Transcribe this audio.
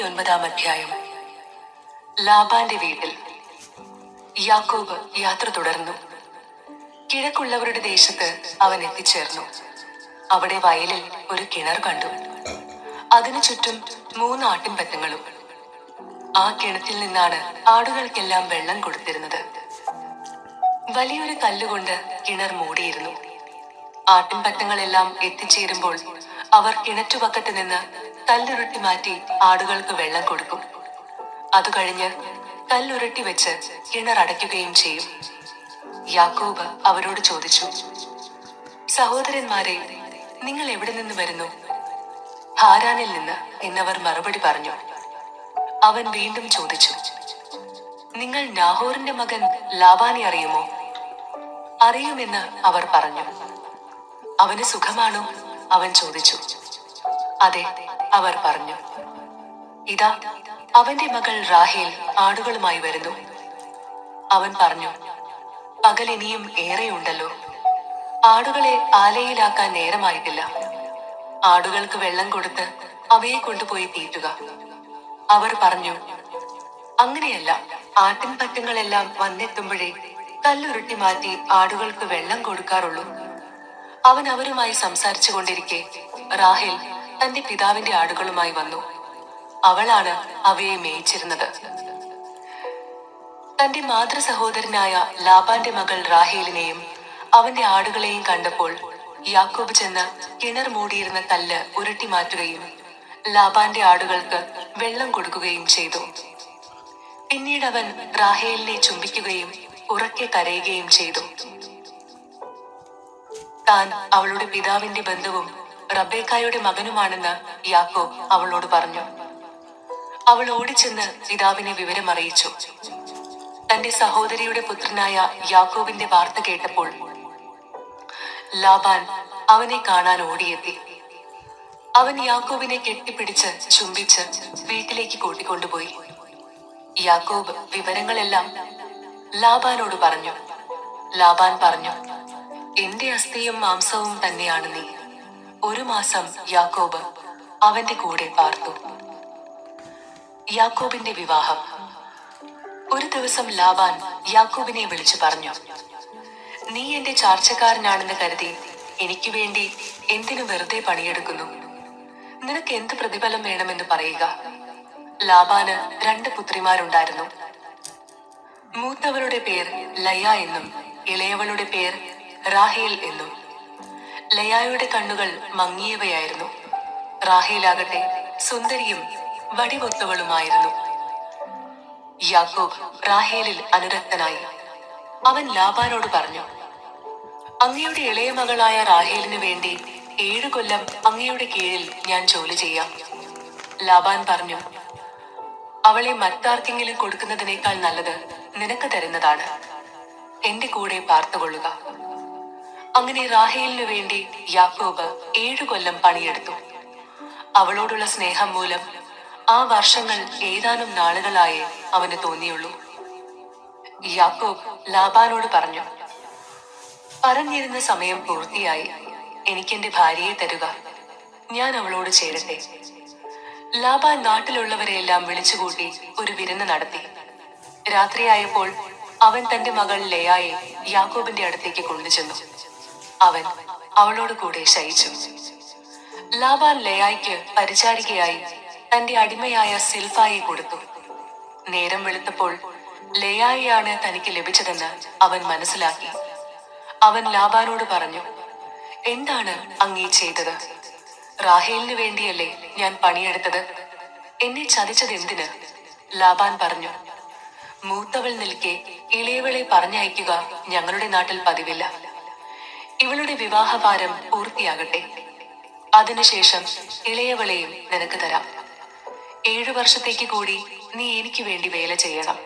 പത്തൊൻപതാം അധ്യായം. ലാബാന്റെ വീട്ടിൽ യാക്കോബ് യാത്ര തുടർന്നു. കിഴക്കുള്ളവരുടെ ദേശത്ത് അവൻ എത്തിച്ചേർന്നു. അവിടെ വയലിൽ ഒരു കിണർ കണ്ടു. അതിനു ചുറ്റും മൂന്ന് ആട്ടിൻപറ്റങ്ങളും. ആ കിണറ്റിൽ നിന്നാണ് ആടുകൾക്കെല്ലാം വെള്ളം കൊടുത്തിരുന്നത്. വലിയൊരു കല്ലുകൊണ്ട് കിണർ മൂടിയിരുന്നു. ആട്ടിൻപറ്റങ്ങളെല്ലാം എത്തിച്ചേരുമ്പോൾ അവർ കിണറ്റുപക്കത്ത് നിന്ന് കല്ലുരുട്ടി മാറ്റി ആടുകൾക്ക് വെള്ളം കൊടുക്കും. അത് കഴിഞ്ഞ് കല്ലുരുട്ടി വെച്ച് കിണർ അടയ്ക്കുകയും ചെയ്യും. യാക്കോബ് അവരോട് ചോദിച്ചു സഹോദരന്മാരെ നിങ്ങൾ എവിടെ നിന്ന് വരുന്നു? ഹാരാനിൽ നിന്ന് എന്നവർ മറുപടി പറഞ്ഞു. അവൻ വീണ്ടും ചോദിച്ചു നിങ്ങൾ നാഹോറിന്റെ മകൻ ലാബാനെ അറിയുമോ? അറിയുമെന്ന് അവർ പറഞ്ഞു. അവന് സുഖമാണോ? അവൻ ചോദിച്ചു അതെ അവർ പറഞ്ഞു. ഇതാ അവന്റെ മകൾ റാഹേൽ ആടുകളുമായി വരുന്നു. അവൻ പറഞ്ഞു പകൽ ഇനിയും ഏറെയുണ്ടല്ലോ. ആടുകളെ ആലയിലാക്കാൻ നേരമായിട്ടില്ല. ആടുകൾക്ക് വെള്ളം കൊടുത്ത് അവയെ കൊണ്ടുപോയി തീറ്റുക. അവർ പറഞ്ഞു അങ്ങനെയല്ല ആട്ടിൻപറ്റങ്ങളെല്ലാം വന്നെത്തുമ്പോഴേ കല്ലുരുട്ടി മാറ്റി ആടുകൾക്ക് വെള്ളം കൊടുക്കാറുള്ളൂ. അവൻ അവരുമായി സംസാരിച്ചു കൊണ്ടിരിക്കെ റാഹേൽ തന്റെ പിതാവിന്റെ ആടുകളുമായി വന്നു. അവളാണ് അവയെ മേയിച്ചിരുന്നത്. തന്റെ മാതൃ സഹോദരനായ ലാബാന്റെ മകൾ റാഹേലിനെയും അവന്റെ ആടുകളെയും കണ്ടപ്പോൾ യാക്കോബ് ചെന്ന് കിണർ മൂടിയിരുന്ന കല്ല് ഉരുട്ടി മാറ്റുകയും ലാബാന്റെ ആടുകൾക്ക് വെള്ളം കൊടുക്കുകയും ചെയ്തു. പിന്നീട് അവൻ റാഹേലിനെ ചുംബിക്കുകയും ഉറക്കെ കരയുകയും ചെയ്തു. താൻ അവളുടെ പിതാവിന്റെ ബന്ധുവും റബേക്കായുടെ മകനുമാണെന്ന് യാക്കോ അവളോട് പറഞ്ഞു. അവൾ ഓടിച്ചെന്ന് പിതാവിനെ വിവരം അറിയിച്ചു തന്റെ സഹോദരിയുടെ പുത്രനായ യാക്കോവിന്റെ വാർത്ത കേട്ടപ്പോൾ ലാബാൻ അവനെ കാണാൻ ഓടിയെത്തി. അവൻ യാക്കോബിനെ കെട്ടിപ്പിടിച്ച് ചുംബിച്ച് വീട്ടിലേക്ക് കൂട്ടിക്കൊണ്ടുപോയി. യാക്കോബ് വിവരങ്ങളെല്ലാം ലാബാനോട് പറഞ്ഞു. ലാബാൻ പറഞ്ഞു എന്റെ അസ്ഥിയും മാംസവും തന്നെയാണ് നീ. ഒരു മാസം യാക്കോബ് അവന്റെ കൂടെ പാർത്തു. യാക്കോബിന്റെ വിവാഹം. ഒരു ദിവസം ലാബാൻ യാക്കോബിനെ വിളിച്ചു പറഞ്ഞു നീ എന്റെ ചാർച്ചക്കാരനാണെന്ന് കരുതി എനിക്ക് വേണ്ടി എന്തിനു വെറുതെ പണിയെടുക്കുന്നു. നിനക്ക് എന്ത് പ്രതിഫലം വേണമെന്ന് പറയുക? ലാബാന് രണ്ട് പുത്രിമാരുണ്ടായിരുന്നു. മൂത്തവളുടെ പേർ ലയ എന്നും ഇളയവളുടെ പേർ റാഹേൽ എന്നും. ലയായുടെ കണ്ണുകൾ മങ്ങിയവയായിരുന്നു. റാഹേലാകട്ടെ സുന്ദരിയും വടിവൊത്തവളുമായിരുന്നു. യാക്കോബ് റാഹേലിൽ അനുരക്തനായി. അവൻ ലാബാനോട് പറഞ്ഞു അങ്ങയുടെ ഇളയ മകളായ റാഹേലിന് വേണ്ടി ഏഴു കൊല്ലം അങ്ങയുടെ കീഴിൽ ഞാൻ ജോലി ചെയ്യാം. ലാബാൻ പറഞ്ഞു അവളെ മറ്റാർക്കെങ്കിലും കൊടുക്കുന്നതിനേക്കാൾ നല്ലത് നിനക്ക് തരുന്നതാണ്. എന്റെ കൂടെ പാർത്തുകൊള്ളുക. അങ്ങനെ റാഹേലിനു വേണ്ടി യാക്കോബ് ഏഴു കൊല്ലം പണിയെടുത്തു. അവളോടുള്ള സ്നേഹം മൂലം ആ വർഷങ്ങൾ ഏതാനും നാളുകളായേ അവന് തോന്നിയുള്ളൂ. യാക്കോബ് ലാബാനോട് പറഞ്ഞു പറഞ്ഞിരുന്ന സമയം പൂർത്തിയായി. എനിക്കെന്റെ ഭാര്യയെ തരുക. ഞാൻ അവളോട് ചേരട്ടെ. ലാബാൻ നാട്ടിലുള്ളവരെയെല്ലാം വിളിച്ചുകൂട്ടി ഒരു വിരുന്ന് നടത്തി. രാത്രിയായപ്പോൾ അവൻ തന്റെ മകൾ ലയായെ യാക്കോബിന്റെ അടുത്തേക്ക് കൊണ്ടുചെന്നു. അവൻ അവളോട് കൂടെ ശയിച്ചു. ലാബാൻ ലയായ്ക്ക് പരിചാരികയായി തന്റെ അടിമയായ സിൽഫായെ കൊടുത്തു. നേരം വെളുത്തപ്പോൾ ലയായിയാണ് തനിക്ക് ലഭിച്ചതെന്ന് അവൻ മനസ്സിലാക്കി. അവൻ ലാബാനോട് പറഞ്ഞു എന്താണ് അങ്ങീ ചെയ്തത്? റാഹേലിന് വേണ്ടിയല്ലേ ഞാൻ പണിയെടുത്തത്? എന്നെ ചതിച്ചത് എന്തിന്? ലാബാൻ പറഞ്ഞു മൂത്തവൾ നിൽക്കെ ഇളയവളെ പറഞ്ഞയക്കുക ഞങ്ങളുടെ നാട്ടിൽ പതിവില്ല. ഇവളുടെ വിവാഹഭാരം പൂർത്തിയാകട്ടെ. അതിനുശേഷം ഇളയവളെയും നിനക്ക് തരാം. ഏഴു വർഷത്തേക്ക് കൂടി നീ എനിക്ക് വേണ്ടി വേല ചെയ്യണം.